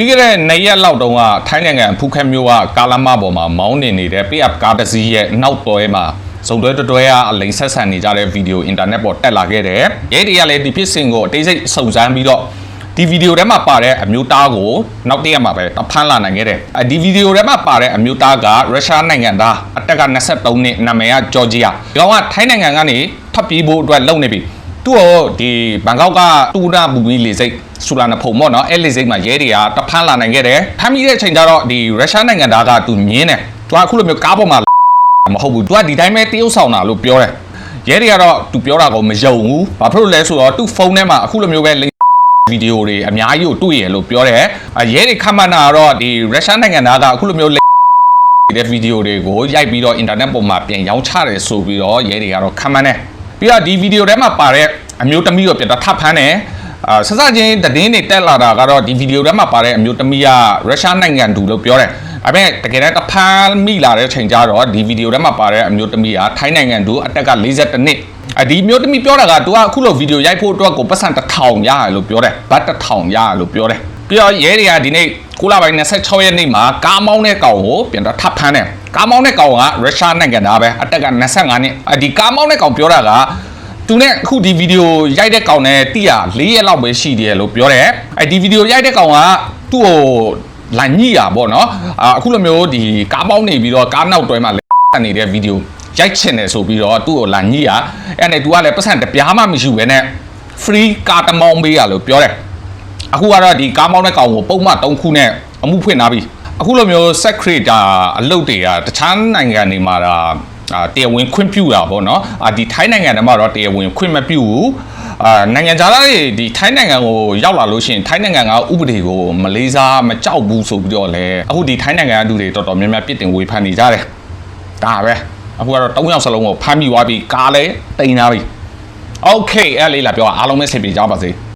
ပြီးခဲ့တဲ့နှစ်ရက်လောက်တုန်းကထိုင်းနိုင်ငံဖူးခက်မြို့ကကားလမ်းမပေါ်မှာမောင်းနေနေတဲ့ pick-up ကားတစ်စီးရဲ့နောက်တွဲမှာစုံတွဲတွဲတွဲကအလိန်ဆက်ဆန်နေကြတဲ့ဗီဒီယိုအင်တာနက်ပေါ်တက်လာခဲ့တယ်။ရဲတွေကလည်းဒီဖြစ်စဉ်ကိုအသေးစိတ်စုံစမ်းပြီးတော့ဒီဗီဒီယိုထဲမှာပါတဲ့အမျိုးသားကိုနောက်တစ်ရက်မှာပဲတဖမ်းလာနိုင်ခဲ့တယ်။အဲဒီဗီဒီယိုထဲမှာပါတဲ့အမျိုးသားကရုရှားနိုင်ငံသားအသက်က23နှစ်နာမည်ကဂျော်ဂျီယာ။ဒီကောင်ကထိုင်းနိုင်ငံကနေထပ်ပြေးဖို့အတွက်လုပ်နေပြီ။ သူ့ကိုဒီဘန်ကောက်ကတူနာဘူမီလေစိတ်ဆူလာနဖုံပေါ့နော်အဲ့လေစိတ်မှာရဲတွေကတဖမ်းလာနိုင်ခဲ့တယ်။ဖမ်းမိတဲ့အချိန်ကျတော့ဒီရုရှားနိုင်ငံသားကသူမြင်းတယ်။သူကအခုလိုမျိုးကားပေါ်မှာမဟုတ်ဘူး။ तू ကဒီတိုင်းပဲတရုပ်ဆောင်တာလို့ပြောတယ်။ရဲတွေကတော့ तू ပြောတာကိုမယုံဘူး။ဘာဖြစ်လို့လဲဆိုတော့သူ့ဖုန်းထဲမှာအခုလိုမျိုးပဲလိမ်ဗီဒီယိုတွေအများကြီးကိုတွေ့ရလို့ပြောတယ်။အရဲတွေခန့်မှန်းတာကတော့ဒီရုရှားနိုင်ငံသားကအခုလိုမျိုးလိမ်တဲ့ဗီဒီယိုတွေကိုရိုက်ပြီးတော့အင်တာနက်ပေါ်မှာပြန်ရောင်းချတယ်ဆိုပြီးတော့ရဲတွေကတော့ခန့်မှန်းတယ်။ ပြီးတော့ဒီဗီဒီယိုထဲမှာပါတဲ့အမျိုးသမီးကိုပြန်တော့ထပ်ဖမ်းတယ်။အာဆက်စချင်းသတင်းတွေတက်လာတာကတော့ဒီဗီဒီယိုထဲမှာပါတဲ့အမျိုးသမီးကရုရှားနိုင်ငံသူလို့ပြောတယ်။ဒါပေမဲ့တကယ်တမ်းတဖမ်းမိလာတဲ့ချိန်ကျတော့ဒီဗီဒီယိုထဲမှာပါတဲ့အမျိုးသမီးကထိုင်းနိုင်ငံသူအသက်က42နှစ်အဒီမျိုးသမီးပြောတာက तू ကအခုလိုဗီဒီယိုရိုက်ဖို့အတွက်ကိုပတ်စံတစ်ထောင်ရတယ်လို့ပြောတယ်ဘတ်တစ်ထောင်ရတယ်လို့ပြောတယ် ပြီးတော့ရဲတွေကဒီနေ့9လပိုင်း26ရက်နေ့မှာကားမောင်းတဲ့ကောင်ကိုပြန်တော့ထပ်ဖမ်းတယ်ကားမောင်းတဲ့ကောင်ကရုရှားနိုင်ငံသားပဲအသက်က25နှစ်အဒီကားမောင်းတဲ့ကောင်ပြောတာကသူနဲ့အခုဒီဗီဒီယိုရိုက်တဲ့ကောင်နဲ့တိရ၄ရက်လောက်ပဲရှိတယ်လို့ပြောတယ်အဲဒီဗီဒီယိုရိုက်တဲ့ကောင်ကသူ့ကိုလာညိတာပေါ့နော်အာအခုလိုမျိုးဒီကားမောင်းနေပြီးတော့ကားနောက်တွဲမှာလက်နေတဲ့ဗီဒီယိုရိုက်ချင်တယ်ဆိုပြီးတော့သူ့ကိုလာညိတာအဲ့နဲ့ तू ကလည်းပတ်စံတပြားမှမရှိဘဲနဲ့ free ကားတမောင်းပေးရလို့ပြောတယ် အခုကတော့ဒီကားမောင်းတဲ့ကောင်ကိုပုံမှန်၃ခုနဲ့အမှုဖွင့်ထားပြီအခုလိုမျိုး set creator အလုပ်တွေကတခြားနိုင်ငံတွေမှာဒါအာတရားဝင်ခွင့်ပြုတာပေါ့နော်အာဒီထိုင်းနိုင်ငံထဲမှာတော့တရားဝင်ခွင့်မပြုဘူးအာနိုင်ငံခြားသားတွေဒီထိုင်းနိုင်ငံကိုရောက်လာလို့ရှိရင်ထိုင်းနိုင်ငံကဥပဒေကိုမလေးစားမကြောက်ဘူးဆိုပြီးတော့လဲအခုဒီထိုင်းနိုင်ငံကလူတွေတော်တော်များများပြစ်တင်ဝေဖန်နေကြတယ်ဒါပဲအခုကတော့၃ယောက်စလုံးကိုဖမ်းမိသွားပြီကားလည်းတင်ထားပြီ Okay အဲ့လေးလာပြောအားလုံးပဲဆင်ပြေကြပါစေ